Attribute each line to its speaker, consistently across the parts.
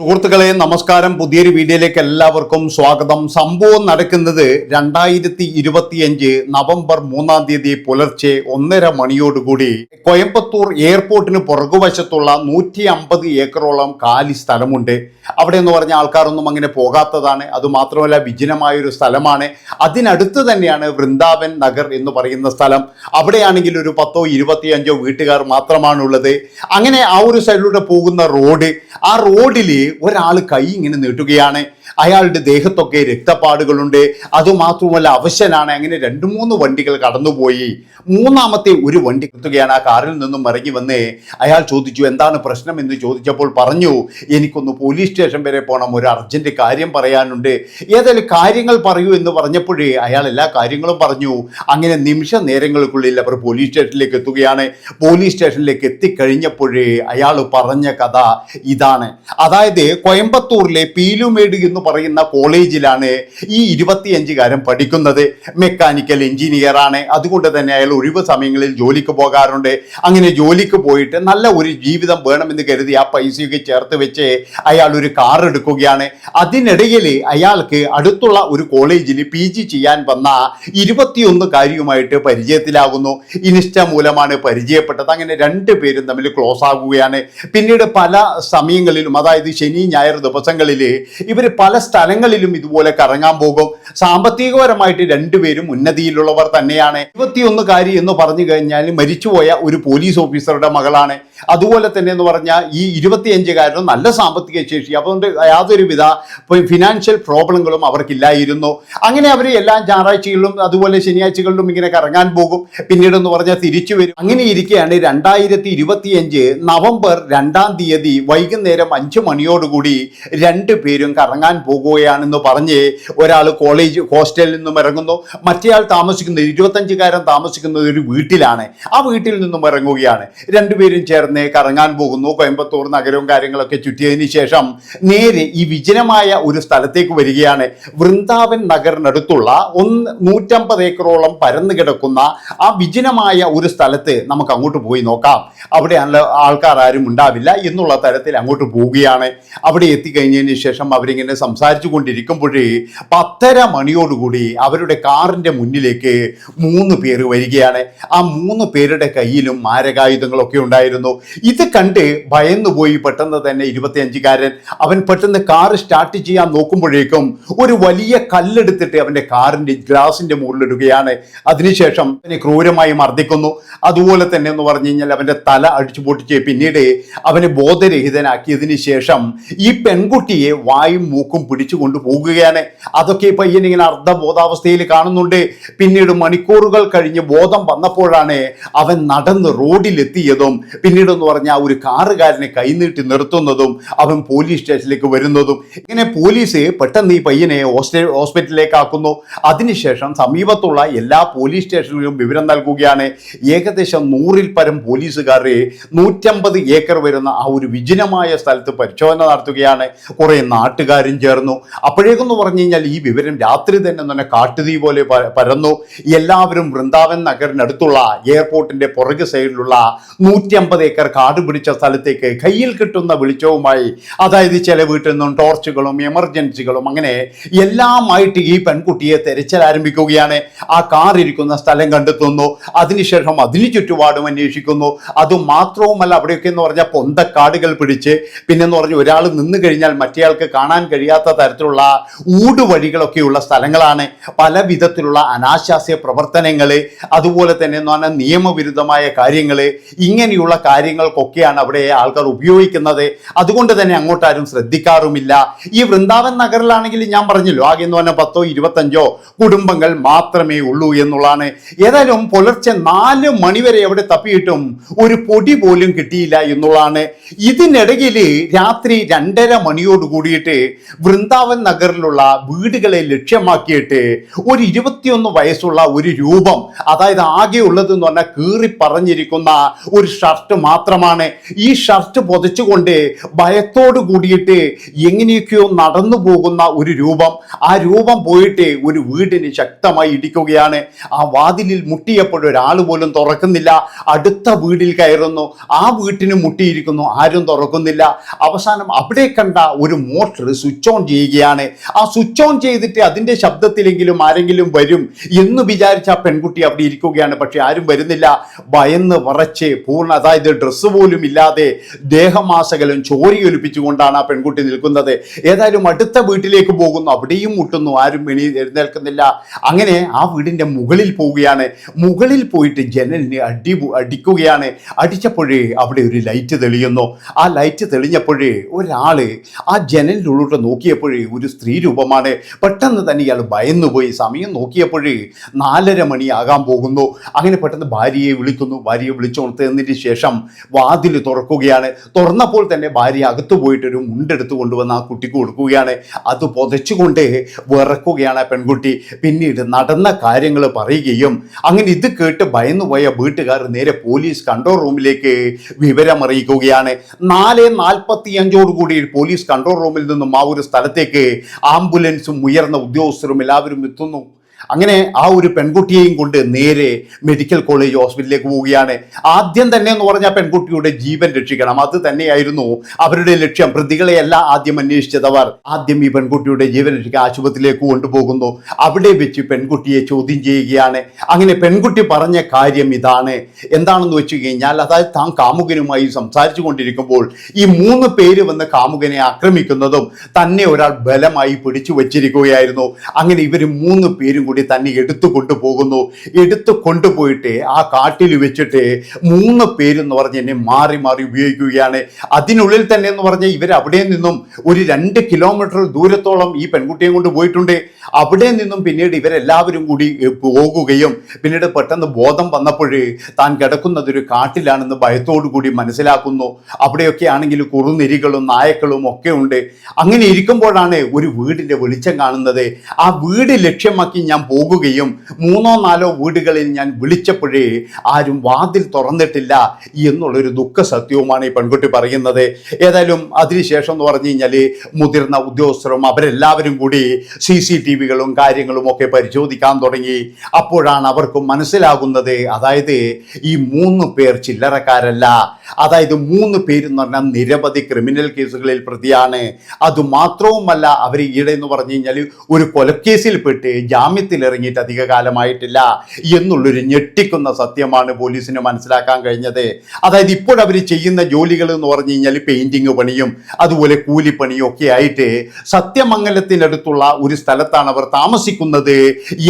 Speaker 1: സുഹൃത്തുക്കളെ നമസ്കാരം. പുതിയൊരു വീഡിയോയിലേക്ക് എല്ലാവർക്കും സ്വാഗതം. സംഭവം നടക്കുന്നത് രണ്ടായിരത്തി ഇരുപത്തിയഞ്ച് നവംബർ മൂന്നാം തീയതി പുലർച്ചെ ഒന്നര മണിയോടുകൂടി കോയമ്പത്തൂർ എയർപോർട്ടിന് പുറകുവശത്തുള്ള നൂറ്റി അമ്പത് ഏക്കറോളം കാലി സ്ഥലമുണ്ട്. അവിടെ എന്ന് പറഞ്ഞ ആൾക്കാരൊന്നും അങ്ങനെ പോകാത്തതാണ്. അതുമാത്രമല്ല വിജനമായ ഒരു സ്ഥലമാണ്. അതിനടുത്ത് തന്നെയാണ് വൃന്ദാവൻ നഗർ എന്ന് പറയുന്ന സ്ഥലം. അവിടെയാണെങ്കിൽ ഒരു പത്തോ ഇരുപത്തിയഞ്ചോ വീട്ടുകാർ മാത്രമാണുള്ളത്. അങ്ങനെ ആ ഒരു സൈഡിലൂടെ പോകുന്ന റോഡ് ആ റോഡിൽ ഒരാൾ കൈ ഇങ്ങനെ നീട്ടുകയാണ്. അയാളുടെ ദേഹത്തൊക്കെ രക്തപ്പാടുകളുണ്ട്. അതുമാത്രമല്ല അവശനാണ്. അങ്ങനെ രണ്ട് മൂന്ന് വണ്ടികൾ കടന്നുപോയി. മൂന്നാമത്തെ ഒരു വണ്ടി എത്തുകയാണ് ആ കാറിൽ നിന്നും ഇറങ്ങി വന്ന് അയാൾ ചോദിച്ചു എന്താണ് പ്രശ്നം? എന്ന് ചോദിച്ചപ്പോൾ പറഞ്ഞു എനിക്കൊന്ന് പോലീസ് സ്റ്റേഷൻ വരെ പോകണം ഒരു അർജന്റ് കാര്യം പറയാനുണ്ട്. ഏതായാലും കാര്യങ്ങൾ പറയൂ എന്ന് പറഞ്ഞപ്പോഴേ അയാൾ എല്ലാ കാര്യങ്ങളും പറഞ്ഞു. അങ്ങനെ നിമിഷ നേരങ്ങൾക്കുള്ളിൽ അവർ പോലീസ് സ്റ്റേഷനിലേക്ക് എത്തുകയാണ്. പോലീസ് സ്റ്റേഷനിലേക്ക് എത്തിക്കഴിഞ്ഞപ്പോഴേ അയാൾ പറഞ്ഞ കഥ ഇതാണ്. അതായത് കോയമ്പത്തൂരിലെ പീലുമേട് എന്ന് പറയുന്ന കോളേജിലാണ് ഈ ഇരുപത്തിയഞ്ചുകാരൻ പഠിക്കുന്നത്. മെക്കാനിക്കൽ എഞ്ചിനീയർ ആണ്. അതുകൊണ്ട് തന്നെ അയാൾ ഒഴിവ് സമയങ്ങളിൽ ജോലിക്ക് പോകാറുണ്ട്. അങ്ങനെ ജോലിക്ക് പോയിട്ട് നല്ല ഒരു ജീവിതം വേണമെന്ന് കരുതി ആ പൈസയൊക്കെ ചേർത്ത് വെച്ച് അയാൾ ഒരു കാർ എടുക്കുകയാണ്. അതിനിടയിൽ അയാൾക്ക് അടുത്തുള്ള ഒരു കോളേജിൽ പി ജി ചെയ്യാൻ വന്ന ഇരുപത്തിയൊന്നുകാരിയുമായിട്ട് പരിചയത്തിലാകുന്നു. ഇനിഷ്ട മൂലമാണ് പരിചയപ്പെട്ടത്. അങ്ങനെ രണ്ടു പേരും തമ്മിൽ ക്ലോസ് ആകുകയാണ്. പിന്നീട് പല സമയങ്ങളിലും അതായത് ശനി ഞായർ ദിവസങ്ങളിൽ ഇവർ പല സ്ഥലങ്ങളിലും ഇതുപോലെ കറങ്ങാൻ പോകും. സാമ്പത്തികപരമായിട്ട് രണ്ടുപേരും ഉന്നതിയിലുള്ളവർ തന്നെയാണ്. ഇരുപത്തിയൊന്നുകാരി എന്ന് പറഞ്ഞു കഴിഞ്ഞാൽ മരിച്ചുപോയ ഒരു പോലീസ് ഓഫീസറുടെ മകളാണ്. അതുപോലെ തന്നെ എന്ന് പറഞ്ഞാൽ ഈ ഇരുപത്തിയഞ്ചുകാരനും നല്ല സാമ്പത്തിക ശേഷി. അതുകൊണ്ട് യാതൊരുവിധ ഫിനാൻഷ്യൽ പ്രോബ്ലങ്ങളും അവർക്കില്ലായിരുന്നു. അങ്ങനെ അവർ എല്ലാ ഞായറാഴ്ചകളിലും അതുപോലെ ശനിയാഴ്ചകളിലും ഇങ്ങനെ കറങ്ങാൻ പോകും. പിന്നീട് എന്ന് പറഞ്ഞാൽ തിരിച്ചു വരും. അങ്ങനെ ഇരിക്കുകയാണ് രണ്ടായിരത്തി ഇരുപത്തിയഞ്ച് നവംബർ രണ്ടാം തീയതി വൈകുന്നേരം അഞ്ച് മണിയോടുകൂടി രണ്ടു പേരും കറങ്ങാൻ പോകുകയാണെന്ന് പറഞ്ഞ് ഒരാൾ കോളേജ് ഹോസ്റ്റലിൽ നിന്നും ഇറങ്ങുന്നു. മറ്റേയാൾ താമസിക്കുന്നത് ഇരുപത്തഞ്ചുകാരൻ താമസിക്കുന്നത് ഒരു വീട്ടിലാണ്. ആ വീട്ടിൽ നിന്നും ഇറങ്ങുകയാണ്. രണ്ടുപേരും ചേർന്ന് കറങ്ങാൻ പോകുന്നു. കോയമ്പത്തൂർ നഗരവും കാര്യങ്ങളൊക്കെ ചുറ്റിയതിന് ശേഷം നേരെ ഈ വിജനമായ ഒരു സ്ഥലത്തേക്ക് വരികയാണ്. വൃന്ദാവൻ നഗറിനടുത്തുള്ള ഒന്ന് നൂറ്റമ്പത് ഏക്കറോളം പരന്നു കിടക്കുന്ന ആ വിജനമായ ഒരു സ്ഥലത്ത് നമുക്ക് അങ്ങോട്ട് പോയി നോക്കാം. അവിടെ ആൾക്കാർ ആരും ഉണ്ടാവില്ല എന്നുള്ള തരത്തിൽ അങ്ങോട്ട് പോവുകയാണ്. അവിടെ എത്തിക്കഴിഞ്ഞതിന് ശേഷം അവരിങ്ങനെ സംസാരിച്ചു കൊണ്ടിരിക്കുമ്പോഴേ പത്തര മണിയോടുകൂടി അവരുടെ കാറിന്റെ മുന്നിലേക്ക് മൂന്ന് പേര് വരികയാണ്. ആ മൂന്ന് പേരുടെ കയ്യിലും മാരകായുധങ്ങളൊക്കെ ഉണ്ടായിരുന്നു. ഇത് കണ്ട് ഭയന്നുപോയി പെട്ടെന്ന് തന്നെ ഇരുപത്തിയഞ്ചുകാരൻ. അവൻ പെട്ടെന്ന് കാർ സ്റ്റാർട്ട് ചെയ്യാൻ നോക്കുമ്പോഴേക്കും ഒരു വലിയ കല്ലെടുത്തിട്ട് അവന്റെ കാറിന്റെ ഗ്ലാസിന്റെ മുകളിലിടുകയാണ്. അതിനുശേഷം അവനെ ക്രൂരമായി മർദ്ദിക്കുന്നു. അതുപോലെ തന്നെ എന്ന് പറഞ്ഞു കഴിഞ്ഞാൽ അവന്റെ തല അടിച്ചു പൊട്ടിച്ച് പിന്നീട് അവനെ ബോധരഹിതനാക്കിയതിന് ശേഷം ഈ പെൺകുട്ടിയെ വായും മൂക്കും പിടിച്ചു കൊണ്ടുപോകുകയാണ് അതൊക്കെ പയ്യൻ ഇങ്ങനെ അർദ്ധബോധാവസ്ഥയിൽ കാണുന്നുണ്ട്. പിന്നീട് മണിക്കൂറുകൾ കഴിഞ്ഞ് ബോധം വന്നപ്പോഴാണ് അവൻ നടന്ന് റോഡിലെത്തിയതും പിന്നീട് എന്ന് പറഞ്ഞാൽ ഒരു കാറുകാരനെ കൈനീട്ടി നിർത്തുന്നതും അവൻ പോലീസ് സ്റ്റേഷനിലേക്ക് വരുന്നതും ഇങ്ങനെ പോലീസ് പെട്ടെന്ന് ഈ പയ്യനെ ഹോസ്പിറ്റലിലേക്ക് ആക്കുന്നു അതിനുശേഷം സമീപത്തുള്ള എല്ലാ പോലീസ് സ്റ്റേഷനുകളും വിവരം നൽകുകയാണ്. ഏകദേശം നൂറിൽ പരം പോലീസുകാരെ നൂറ്റമ്പത് ഏക്കർ വരുന്ന ആ ഒരു വിജനമായ സ്ഥലത്ത് പരിശോധന നടത്തുകയാണ്. കുറേ നാട്ടുകാരും ചേർന്നു. അപ്പോഴേക്കെന്ന് പറഞ്ഞു കഴിഞ്ഞാൽ ഈ വിവരം രാത്രി തന്നെ തന്നെ കാട്ടുതീ പോലെ പരന്നു. എല്ലാവരും വൃന്ദാവൻ നഗറിനടുത്തുള്ള എയർപോർട്ടിന്റെ പുറകു സൈഡിലുള്ള നൂറ്റി അമ്പത് ഏക്കർ കാട് പിടിച്ച സ്ഥലത്തേക്ക് കയ്യിൽ കിട്ടുന്ന വെളിച്ചവുമായി അതായത് ചില വീട്ടിൽ നിന്നും ടോർച്ചുകളും എമർജൻസികളും അങ്ങനെ എല്ലാമായിട്ട് ഈ പെൺകുട്ടിയെ തെരച്ചിൽ ആരംഭിക്കുകയാണ്. ആ കാർ ഇരിക്കുന്ന സ്ഥലം കണ്ടെത്തുന്നു. അതിനുശേഷം അതിന് ചുറ്റുപാടും അന്വേഷിക്കുന്നു. അത് മാത്രവുമല്ല അവിടെയൊക്കെ എന്ന് പറഞ്ഞാൽ പൊന്തക്കാടുകൾ പിടിച്ച് പിന്നെന്ന് പറഞ്ഞ് ഒരാൾ നിന്ന് കഴിഞ്ഞാൽ മറ്റേയാൾക്ക് കാണാൻ കഴിയാത്ത തരത്തിലുള്ള ഊടുവഴികളൊക്കെയുള്ള സ്ഥലങ്ങളാണ്. പല വിധത്തിലുള്ള അനാശാസ്യ പ്രവർത്തനങ്ങൾ അതുപോലെ തന്നെ എന്ന് പറഞ്ഞാൽ നിയമവിരുദ്ധമായ കാര്യങ്ങൾ ഇങ്ങനെയുള്ള കാര്യങ്ങൾക്കൊക്കെയാണ് അവിടെ ആൾക്കാർ ഉപയോഗിക്കുന്നത്. അതുകൊണ്ട് തന്നെ അങ്ങോട്ടാരും ശ്രദ്ധിക്കാറുമില്ല. ഈ വൃന്ദാവൻ നഗറിലാണെങ്കിൽ ഞാൻ പറഞ്ഞല്ലോ ആകെ എന്ന് പറഞ്ഞാൽ പത്തോ ഇരുപത്തഞ്ചോ കുടുംബങ്ങൾ മാത്രമേ ഉള്ളൂ എന്നുള്ളതാണ്. ഏതായാലും പുലർച്ചെ നാല് മണിവരെ അവിടെ തപ്പിയിട്ടും ഒരു പൊടി പോലും കിട്ടിയില്ല എന്നുള്ളതാണ്. ഇതിനിടയിൽ രാത്രി രണ്ടര മണിയോട് കൂടിയിട്ട് വൃന്ദാവൻ നഗറിലുള്ള വീടുകളെ ലക്ഷ്യമാക്കിയിട്ട് ഒരു ഇരുപത്തിയൊന്ന് വയസ്സുള്ള ഒരു രൂപം അതായത് ആകെ ഉള്ളത് എന്ന് പറഞ്ഞാൽ കീറി പറഞ്ഞിരിക്കുന്ന ഒരു ഷർട്ട് മാത്രം മാത്രമാണ് ഈ ഷർട്ട് പൊതിച്ചുകൊണ്ട് ഭയത്തോട് കൂടിയിട്ട് എങ്ങനെയൊക്കെയോ നടന്നു പോകുന്ന ഒരു രൂപം. ആ രൂപം പോയിട്ട് ഒരു വീടിന് ശക്തമായി ഇടിക്കുകയാണ്. ആ വാതിലിൽ മുട്ടിയപ്പോൾ ഒരാൾ പോലും തുറക്കുന്നില്ല. അടുത്ത വീടിൽ കയറുന്നു. ആ വീട്ടിന് മുട്ടിയിരിക്കുന്നു. ആരും തുറക്കുന്നില്ല. അവസാനം അവിടെ കണ്ട ഒരു മോട്ടർ സ്വിച്ച് ഓൺ ചെയ്യുകയാണ്. ആ സ്വിച്ച് ഓൺ ചെയ്തിട്ട് അതിന്റെ ശബ്ദത്തിലെങ്കിലും ആരെങ്കിലും വരും എന്ന് വിചാരിച്ച ആ പെൺകുട്ടി അവിടെ ഇരിക്കുകയാണ്. പക്ഷെ ആരും വരുന്നില്ല. ഭയന്ന് വറച്ച് പൂർണ അതായത് ഡ്രസ്സ് പോലും ഇല്ലാതെ ദേഹമാസകലം ചോരി ഒലിപ്പിച്ചുകൊണ്ടാണ് ആ പെൺകുട്ടി നിൽക്കുന്നത്. ഏതായാലും അടുത്ത വീട്ടിലേക്ക് പോകുന്നു. അവിടെയും മുട്ടുന്നു. ആരും എണി എഴുന്നേൽക്കുന്നില്ല. അങ്ങനെ ആ വീടിന്റെ മുകളിൽ പോവുകയാണ്. മുകളിൽ പോയിട്ട് ജനലിന് അടി അടിക്കുകയാണ്. അടിച്ചപ്പോഴേ അവിടെ ഒരു ലൈറ്റ് തെളിയുന്നു. ആ ലൈറ്റ് തെളിഞ്ഞപ്പോഴേ ഒരാൾ ആ ജനലിനുള്ളിലോട്ട് നോക്കിയപ്പോഴേ ഒരു സ്ത്രീ രൂപമാണ്. പെട്ടെന്ന് തന്നെ ഇയാൾ ഭയന്നുപോയി. സമയം നോക്കിയപ്പോഴേ നാലര മണിയാകാൻ പോകുന്നു. അങ്ങനെ പെട്ടെന്ന് ഭാര്യയെ വിളിക്കുന്നു. ഭാര്യയെ വിളിച്ചുണർത്തതിന് ശേഷം വാതിൽ തുറക്കുകയാണ്. തുറന്നപ്പോൾ തന്നെ ഭാര്യ അകത്തു പോയിട്ടൊരു മുണ്ടെടുത്ത് കൊണ്ടുവന്ന് ആ കുട്ടിക്ക് കൊടുക്കുകയാണ്. അത് പുതച്ചുകൊണ്ട് വിറക്കുകയാണ് ആ പെൺകുട്ടി. പിന്നീട് നടന്ന കാര്യങ്ങൾ പറയുകയും അങ്ങനെ ഇത് കേട്ട് ഭയന്നുപോയ വീട്ടുകാർ നേരെ പോലീസ് കൺട്രോൾ റൂമിലേക്ക് വിവരം അറിയിക്കുകയാണ്. നാല് നാൽപ്പത്തി അഞ്ചോടുകൂടി പോലീസ് കൺട്രോൾ റൂമിൽ നിന്നും ആ ഒരു സ്ഥലത്തേക്ക് ആംബുലൻസും ഉയർന്ന ഉദ്യോഗസ്ഥരും എല്ലാവരും എത്തുന്നു. അങ്ങനെ ആ ഒരു പെൺകുട്ടിയെയും കൊണ്ട് നേരെ മെഡിക്കൽ കോളേജ് ഹോസ്പിറ്റലിലേക്ക് പോവുകയാണ്. ആദ്യം തന്നെ എന്ന് പറഞ്ഞാൽ പെൺകുട്ടിയുടെ ജീവൻ രക്ഷിക്കണം. അത് തന്നെയായിരുന്നു അവരുടെ ലക്ഷ്യം. പ്രതികളെയല്ല ആദ്യം അന്വേഷിച്ചത് അവർ. ആദ്യം ഈ പെൺകുട്ടിയുടെ ജീവൻ രക്ഷിക്കാൻ ആശുപത്രിയിലേക്ക് കൊണ്ടുപോകുന്നു. അവിടെ വെച്ച് പെൺകുട്ടിയെ ചോദ്യം ചെയ്യുകയാണ്. അങ്ങനെ പെൺകുട്ടി പറഞ്ഞ കാര്യം ഇതാണ്. എന്താണെന്ന് വെച്ച് കഴിഞ്ഞാൽ അതായത് താൻ കാമുകനുമായി സംസാരിച്ചു കൊണ്ടിരിക്കുമ്പോൾ ഈ മൂന്ന് പേര് വന്ന് കാമുകനെ ആക്രമിക്കുന്നതും തന്നെ ഒരാൾ ബലമായി പിടിച്ചു വച്ചിരിക്കുകയായിരുന്നു. അങ്ങനെ ഇവർ മൂന്ന് പേരും കൂടി തന്നെ എടുത്തു കൊണ്ടുപോകുന്നു. എടുത്തു കൊണ്ടുപോയിട്ട് ആ കാട്ടിൽ വെച്ചിട്ട് മൂന്ന് പേരെന്ന് പറഞ്ഞ് എന്നെ മാറി മാറി ഉപയോഗിക്കുകയാണ്. അതിനുള്ളിൽ തന്നെ എന്ന് പറഞ്ഞാൽ ഇവർ അവിടെ നിന്നും ഒരു രണ്ട് കിലോമീറ്റർ ദൂരത്തോളം ഈ പെൺകുട്ടിയെ കൊണ്ട് പോയിട്ടുണ്ട്. അവിടെ നിന്നും പിന്നീട് ഇവരെല്ലാവരും കൂടി പോകുകയും പിന്നീട് പെട്ടെന്ന് ബോധം വന്നപ്പോഴേ താൻ കിടക്കുന്നത് ഒരു കാട്ടിലാണെന്ന് ഭയത്തോടു കൂടി മനസ്സിലാക്കുന്നു. അവിടെയൊക്കെ ആണെങ്കിൽ കുറുനിരികളും നായക്കളും ഒക്കെ ഉണ്ട്. അങ്ങനെ ഇരിക്കുമ്പോഴാണ് ഒരു വീടിന്റെ വെളിച്ചം കാണുന്നത്. ആ വീട് ലക്ഷ്യമാക്കി ഞാൻ പോകുകയും മൂന്നോ നാലോ വീടുകളിൽ ഞാൻ വിളിച്ചപ്പോഴേ ആരും വാതിൽ തുറന്നിട്ടില്ല എന്നുള്ളൊരു ദുഃഖ സത്യവുമാണ് ഈ പെൺകുട്ടി പറയുന്നത്. ഏതായാലും അതിനുശേഷം എന്ന് പറഞ്ഞു കഴിഞ്ഞാൽ മുതിർന്ന ഉദ്യോഗസ്ഥരും അവരെല്ലാവരും കൂടി സി സി ടി വികളും കാര്യങ്ങളും ഒക്കെ പരിശോധിക്കാൻ തുടങ്ങി. അപ്പോഴാണ് അവർക്ക് മനസ്സിലാകുന്നത് അതായത് ഈ മൂന്ന് പേർ ചില്ലറക്കാരല്ല. അതായത് മൂന്ന് പേരെന്ന് പറഞ്ഞാൽ നിരവധി ക്രിമിനൽ കേസുകളിൽ പ്രതിയാണ്. അതുമാത്രവുമല്ല അവർ ഈയിടെ എന്ന് പറഞ്ഞു കഴിഞ്ഞാൽ ഒരു കൊലക്കേസിൽപ്പെട്ട് ജാമ്യത്തിൽ ഇറങ്ങിയിട്ട് അധിക കാലമായിട്ടില്ല എന്നുള്ളൊരു ഞെട്ടിക്കുന്ന സത്യമാണ് പോലീസിന് മനസ്സിലാക്കാൻ കഴിഞ്ഞത്. അതായത് ഇപ്പോൾ അവർ ചെയ്യുന്ന ജോലികൾ എന്ന് പറഞ്ഞു കഴിഞ്ഞാൽ പെയിന്റിങ് പണിയും അതുപോലെ കൂലിപ്പണിയും ഒക്കെ ആയിട്ട് സത്യമംഗലത്തിനടുത്തുള്ള ഒരു സ്ഥലത്താണ് അവർ താമസിക്കുന്നത്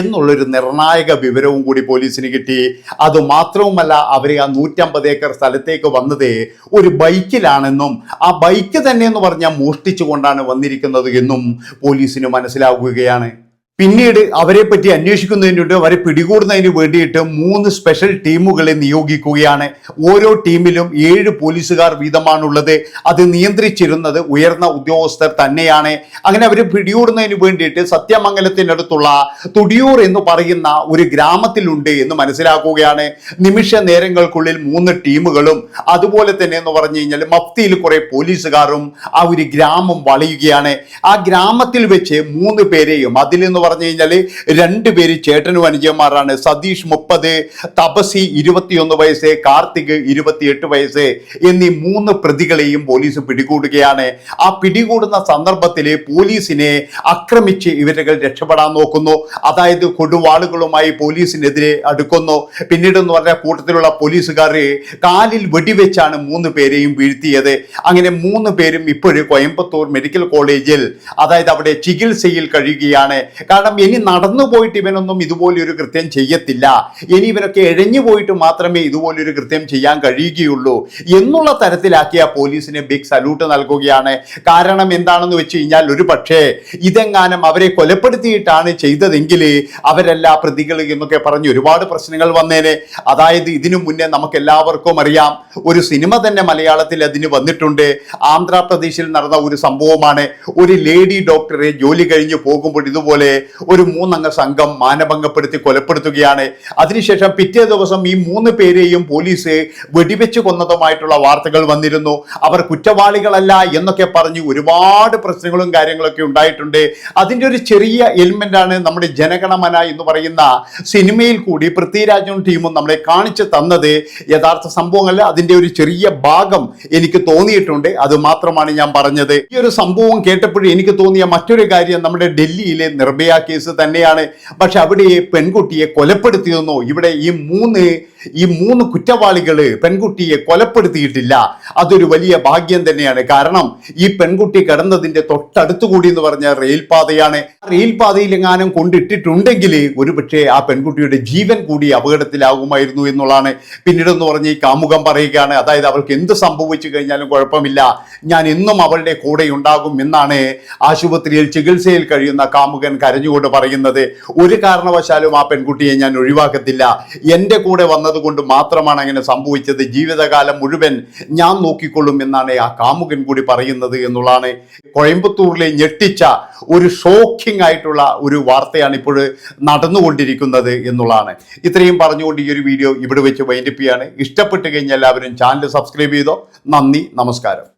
Speaker 1: എന്നുള്ളൊരു നിർണായക വിവരവും കൂടി പോലീസിന് കിട്ടി. അത് മാത്രവുമല്ല അവർ ആ നൂറ്റമ്പത് ഏക്കർ സ്ഥലത്തേക്ക് വന്നത് ഒരു ബൈക്കിലാണെന്നും ആ ബൈക്ക് തന്നെ എന്ന് പറഞ്ഞാൽ മോഷ്ടിച്ചുകൊണ്ടാണ് വന്നിരിക്കുന്നത് എന്നും പോലീസിന് മനസ്സിലാവുകയാണ്. പിന്നീട് അവരെ പറ്റി അന്വേഷിക്കുന്നതിന് വേണ്ടി അവരെ പിടികൂടുന്നതിന് വേണ്ടിയിട്ട് മൂന്ന് സ്പെഷ്യൽ ടീമുകളെ നിയോഗിക്കുകയാണ്. ഓരോ ടീമിലും ഏഴ് പോലീസുകാർ വീതമാണുള്ളത്. അത് നിയന്ത്രിച്ചിരുന്നത് ഉയർന്ന ഉദ്യോഗസ്ഥർ തന്നെയാണ്. അങ്ങനെ അവർ പിടികൂടുന്നതിന് വേണ്ടിയിട്ട് സത്യമംഗലത്തിനടുത്തുള്ള തുടിയൂർ എന്ന് പറയുന്ന ഒരു ഗ്രാമത്തിലുണ്ട് എന്ന് മനസ്സിലാക്കുകയാണ്. നിമിഷ നേരങ്ങൾക്കുള്ളിൽ മൂന്ന് ടീമുകളും അതുപോലെ തന്നെ എന്ന് പറഞ്ഞു കഴിഞ്ഞാൽ മഫ്തിയിൽ കുറെ പോലീസുകാരും ആ ഒരു ഗ്രാമം വളയുകയാണ്. ആ ഗ്രാമത്തിൽ വെച്ച് മൂന്ന് പേരെയും അതിൽ എന്ന് പറഞ്ഞു കഴിഞ്ഞാൽ രണ്ടുപേര് ചേട്ടനും അനുജന്മാരാണ്. സതീഷ് മുപ്പത് തപസി ഇരുപത്തിയൊന്ന് വയസ്സ് കാർത്തിക് ഇരുപത്തിയെട്ട് വയസ്സ് എന്നീ മൂന്ന് പ്രതികളെയും പോലീസ് പിടികൂടുകയാണ്. ആ പിടികൂടുന്ന സന്ദർഭത്തിൽ പോലീസിനെ ആക്രമിച്ച് ഇവരുകൾ രക്ഷപ്പെടാൻ നോക്കുന്നു. അതായത് കൊടുവാളുകളുമായി പോലീസിനെതിരെ അടുക്കുന്നു. പിന്നീട് എന്ന് പറഞ്ഞ കൂട്ടത്തിലുള്ള പോലീസുകാർ കാലിൽ വെടിവെച്ചാണ് മൂന്ന് പേരെയും വീഴ്ത്തിയത്. അങ്ങനെ മൂന്ന് പേരും ഇപ്പോഴും കോയമ്പത്തൂർ മെഡിക്കൽ കോളേജിൽ അതായത് അവിടെ ചികിത്സയിൽ കഴിയുകയാണ്. കാരണം ഇനി നടന്നു പോയിട്ട് ഇവനൊന്നും ഇതുപോലൊരു കൃത്യം ചെയ്യത്തില്ല. ഇനി ഇവനൊക്കെ എഴഞ്ഞു പോയിട്ട് മാത്രമേ ഇതുപോലൊരു കൃത്യം ചെയ്യാൻ കഴിയുകയുള്ളൂ. എന്നുള്ള തരത്തിലാക്കിയ പോലീസിന് ബിഗ് സല്യൂട്ട് നൽകുകയാണ്. കാരണം എന്താണെന്ന് വെച്ച് കഴിഞ്ഞാൽ ഒരു പക്ഷേ ഇതെങ്ങാനും അവരെ കൊലപ്പെടുത്തിയിട്ടാണ് ചെയ്തതെങ്കിൽ അവരെല്ലാ പ്രതികൾ എന്നൊക്കെ പറഞ്ഞ് ഒരുപാട് പ്രശ്നങ്ങൾ വന്നേനെ. അതായത് ഇതിനു മുന്നേ നമുക്ക് എല്ലാവർക്കും അറിയാം ഒരു സിനിമ തന്നെ മലയാളത്തിൽ അതിന് വന്നിട്ടുണ്ട്. ആന്ധ്രാപ്രദേശിൽ നടന്ന ഒരു സംഭവമാണ്. ഒരു ലേഡി ഡോക്ടറെ ജോലി കഴിഞ്ഞ് പോകുമ്പോൾ ഇതുപോലെ ഒരു മൂന്നംഗ സംഘം മാനഭംഗപ്പെടുത്തി കൊലപ്പെടുത്തുകയാണ്. അതിനുശേഷം പിറ്റേ ദിവസം ഈ മൂന്ന് പേരെയും പോലീസ് വെടിവെച്ച് കൊന്നതുമായിട്ടുള്ള വാർത്തകൾ വന്നിരുന്നു. അവർ കുറ്റവാളികളല്ല എന്നൊക്കെ പറഞ്ഞ് ഒരുപാട് പ്രശ്നങ്ങളും കാര്യങ്ങളൊക്കെ ഉണ്ടായിട്ടുണ്ട്. അതിന്റെ ഒരു ചെറിയ എലിമെന്റ് ആണ് നമ്മുടെ ജനഗണമന എന്ന് പറയുന്ന സിനിമയിൽ കൂടി പൃഥ്വിരാജും ടീമും നമ്മളെ കാണിച്ചു തന്നത്. യഥാർത്ഥ സംഭവങ്ങളിൽ അതിന്റെ ഒരു ചെറിയ ഭാഗം എനിക്ക് തോന്നിയിട്ടുണ്ട്. അത് മാത്രമാണ് ഞാൻ പറഞ്ഞത്. ഈ ഒരു സംഭവം കേട്ടപ്പോഴും എനിക്ക് തോന്നിയ മറ്റൊരു കാര്യം നമ്മുടെ ഡൽഹിയിലെ നിർഭയ കേസ് തന്നെയാണ്. പക്ഷെ അവിടെ പെൺകുട്ടിയെ കൊലപ്പെടുത്തിയെന്നോ ഇവിടെ ഈ മൂന്ന് ഈ മൂന്ന് കുറ്റവാളികൾ പെൺകുട്ടിയെ കൊലപ്പെടുത്തിയിട്ടില്ല. അതൊരു വലിയ ഭാഗ്യം തന്നെയാണ്. കാരണം ഈ പെൺകുട്ടി കിടന്നതിന്റെ തൊട്ടടുത്തുകൂടി എന്ന് പറഞ്ഞ റെയിൽ പാതയാണ് റെയിൽ പാതയിൽ എങ്ങാനും കൊണ്ടിട്ടിട്ടുണ്ടെങ്കിൽ ഒരുപക്ഷെ ആ പെൺകുട്ടിയുടെ ജീവൻ കൂടി അപകടത്തിലാകുമായിരുന്നു എന്നുള്ളതാണ്. പിന്നീട് എന്ന് പറഞ്ഞ് ഈ കാമുകം പറയുകയാണ്. അതായത് അവൾക്ക് എന്ത് സംഭവിച്ചു കഴിഞ്ഞാലും കുഴപ്പമില്ല. ഞാൻ എന്നും അവളുടെ കൂടെ ഉണ്ടാകും എന്നാണ് ആശുപത്രിയിൽ ചികിത്സയിൽ കഴിയുന്ന കാമുകൻ കരഞ്ഞുകൊണ്ട് പറയുന്നത്. ഒരു കാരണവശാലും ആ പെൺകുട്ടിയെ ഞാൻ ഒഴിവാക്കത്തില്ല. എന്റെ കൂടെ വന്നതുകൊണ്ട് മാത്രമാണ് അങ്ങനെ സംഭവിച്ചത്. ജീവിതകാലം മുഴുവൻ ഞാൻ നോക്കിക്കൊള്ളും എന്നാണ് ആ കാമുകൻ കൂടി പറയുന്നത് എന്നുള്ളതാണ്. കോയമ്പത്തൂരിലെ ഞെട്ടിച്ച ഒരു ഷോക്കിംഗ് ആയിട്ടുള്ള ഒരു വാർത്തയാണ് ഇപ്പോൾ നടന്നുകൊണ്ടിരിക്കുന്നത് എന്നുള്ളതാണ്. ഇത്രയും പറഞ്ഞുകൊണ്ട് ഈ ഒരു വീഡിയോ ഇവിടെ വെച്ച് വൈൻഡിപ്പിയാണ് ഇഷ്ടപ്പെട്ട് കഴിഞ്ഞാൽ എല്ലാവരും ചാനൽ സബ്സ്ക്രൈബ് ചെയ്തോ. നന്ദി നമസ്കാരം.